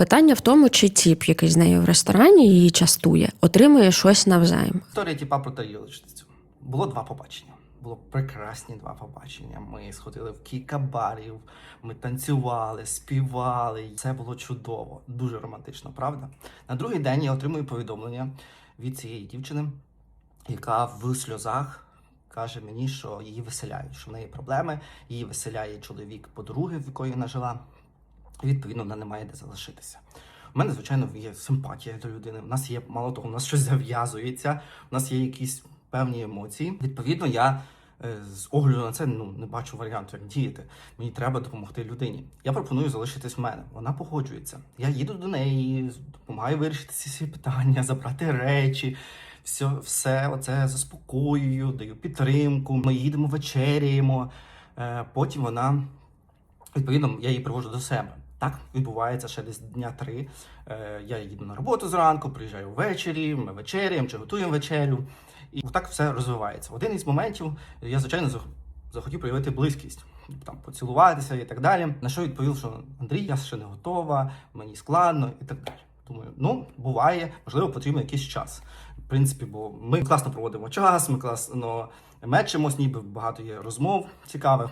Питання в тому, чи тіп, який з нею в ресторані її частує, отримує щось навзаєм. Історія тіпа про тарілочницю. Було два побачення. Було прекрасні два побачення. Ми сходили в кілька барів, ми танцювали, співали. Це було чудово, дуже романтично, правда? На другий день я отримую повідомлення від цієї дівчини, яка в сльозах каже мені, що її виселяють, що в неї проблеми, її виселяє чоловік подруги, в якої вона жила. Відповідно, вона не має де залишитися. У мене, звичайно, є симпатія до людини. У нас є мало того, у нас щось зав'язується, у нас є якісь певні емоції. Відповідно, я е, з огляду на це ну не бачу варіанту, як діяти. Мені треба допомогти людині. Я пропоную залишитись в мене. Вона погоджується. Я їду до неї, допомагаю вирішити всі питання, забрати речі. Все, все оце заспокоюю, даю підтримку. Ми їдемо вечеряємо. Е, потім вона Відповідно, я її привожу до себе. Так відбувається ще десь дня три. Е, я їду на роботу зранку, приїжджаю ввечері, ми вечеряємо чи готуємо вечерю. І так все розвивається. В один із моментів я, звичайно, захотів проявити близькість, там поцілуватися і так далі. На що відповів, що Андрій, я ще не готова, мені складно і так далі. Думаю, ну буває, можливо, потрібен якийсь час. В принципі, бо ми класно проводимо час, ми класно мечимось, ніби багато є розмов цікавих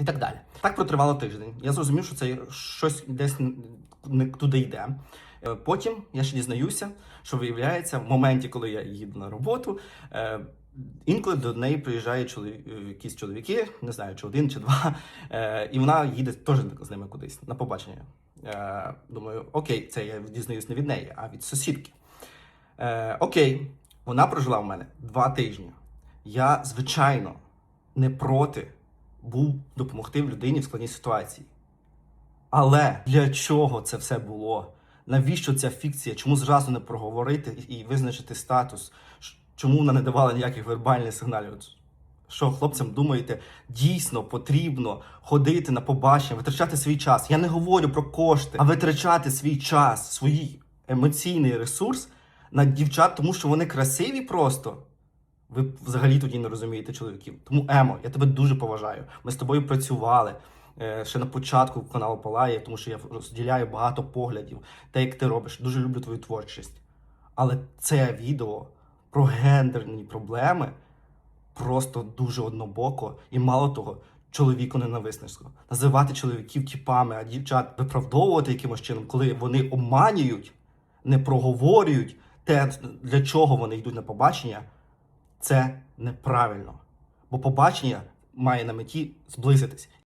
і так далі. Так протривало тиждень. Я зрозумів, що це щось десь туди йде. Е, Потім я ще дізнаюся, що виявляється, в моменті, коли я їду на роботу, е, інколи до неї приїжджають чолові... е, якісь чоловіки, не знаю, чи один, чи два, і вона їде теж з ними кудись на побачення. Думаю, окей, це я дізнаюсь не від неї, а від сусідки. Окей, вона прожила в мене два тижні. Я, звичайно, не проти був допомогти людині в складній ситуації. Але для чого це все було? Навіщо ця фікція? Чому зразу не проговорити і визначити статус? Чому вона не давала ніяких вербальних сигналів? Що хлопцям думаєте, дійсно потрібно ходити на побачення, витрачати свій час? Я не говорю про кошти, а витрачати свій час, свій емоційний ресурс на дівчат, тому що вони красиві просто. Ви взагалі тоді не розумієте чоловіків. Тому Емо, я тебе дуже поважаю. Ми з тобою працювали е, ще на початку каналу Палає, тому що я розділяю багато поглядів, те, як ти робиш. Дуже люблю твою творчість. Але це відео про гендерні проблеми просто дуже однобоко і мало того, чоловіку ненависницько. Називати чоловіків тіпами, а дівчат виправдовувати якимось чином, коли вони обманюють, не проговорюють те, для чого вони йдуть на побачення. Це неправильно. Бо побачення має на меті зблизитись.